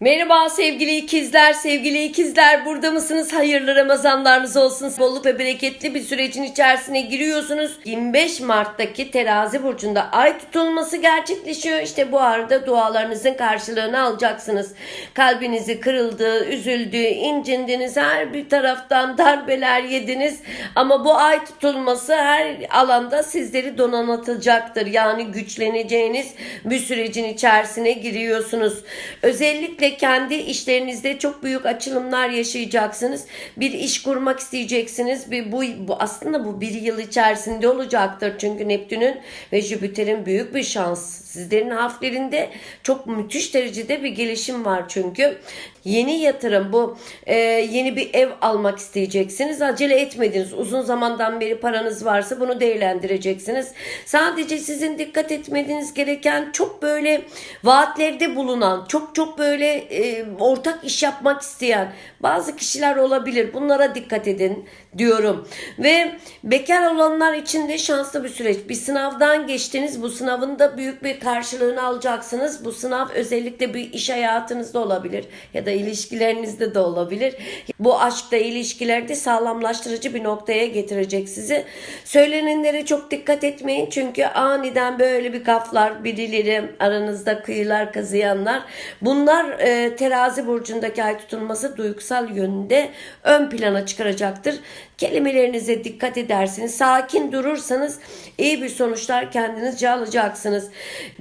Merhaba sevgili ikizler, sevgili ikizler burada mısınız? Hayırlı Ramazanlarınız olsun. Bolluk ve bereketli bir sürecin içerisine giriyorsunuz. 25 Mart'taki terazi burcunda ay tutulması gerçekleşiyor. İşte bu arada dualarınızın karşılığını alacaksınız. Kalbinizi kırıldı, üzüldü, incindiniz. Her bir taraftan darbeler yediniz. Ama bu ay tutulması her alanda sizleri donanatacaktır. Yani güçleneceğiniz bir sürecin içerisine giriyorsunuz. Özellikle kendi işlerinizde çok büyük açılımlar yaşayacaksınız. Bir iş kurmak isteyeceksiniz. Bir, bu, bu aslında bu bir yıl içerisinde olacaktır. Çünkü Neptün'ün ve Jüpiter'in büyük bir şans. Sizlerin harflerinde çok müthiş derecede bir gelişim var çünkü. Yeni yatırım bu e, yeni bir ev almak isteyeceksiniz. Acele etmediniz. Uzun zamandan beri paranız varsa bunu değerlendireceksiniz. Sadece sizin dikkat etmeniz gereken çok böyle vaatlerde bulunan, çok çok böyle e, ortak iş yapmak isteyen bazı kişiler olabilir. Bunlara dikkat edin diyorum. Ve bekar olanlar için de şanslı bir süreç. Bir sınavdan geçtiniz. Bu sınavın da büyük bir karşılığını alacaksınız. Bu sınav özellikle bir iş hayatınızda olabilir ya da ilişkilerinizde de olabilir. Bu aşkta ilişkilerde sağlamlaştırıcı bir noktaya getirecek sizi. Söylenenlere çok dikkat etmeyin çünkü aniden böyle bir kaflar birileri aranızda kıyılar kazıyanlar bunlar e, terazi burcundaki ay tutulması duygusal yönünde ön plana çıkaracaktır. Kelimelerinize dikkat edersiniz. Sakin durursanız iyi bir sonuçlar kendinizce alacaksınız.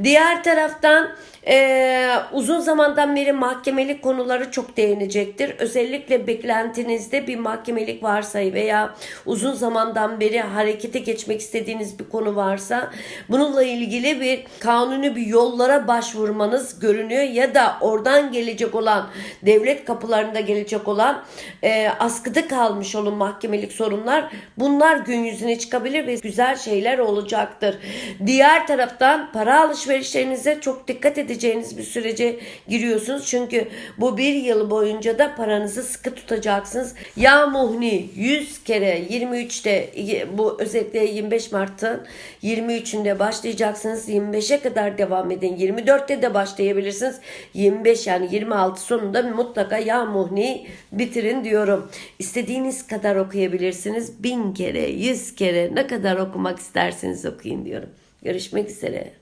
Diğer taraftan ee, uzun zamandan beri mahkemelik konuları çok değinecektir. Özellikle beklentinizde bir mahkemelik varsa veya uzun zamandan beri harekete geçmek istediğiniz bir konu varsa bununla ilgili bir kanuni bir yollara başvurmanız görünüyor ya da oradan gelecek olan devlet kapılarında gelecek olan e, askıda kalmış olun mahkemelik sorunlar bunlar gün yüzüne çıkabilir ve güzel şeyler olacaktır. Diğer taraftan para alışverişlerinize çok dikkat edeceğiniz bir sürece giriyorsunuz. Çünkü bu bir yıl boyunca da paranızı sıkı tutacaksınız. Ya muhni 100 kere 23'te bu özellikle 25 Mart'ın 23'ünde başlayacaksınız. 25'e kadar devam edin. 24'te de başlayabilirsiniz. 25 yani 26 sonunda mutlaka ya muhni bitirin diyorum. İstediğiniz kadar okuyabilirsiniz. Bin kere, yüz kere ne kadar okumak isterseniz okuyun diyorum. Görüşmek üzere.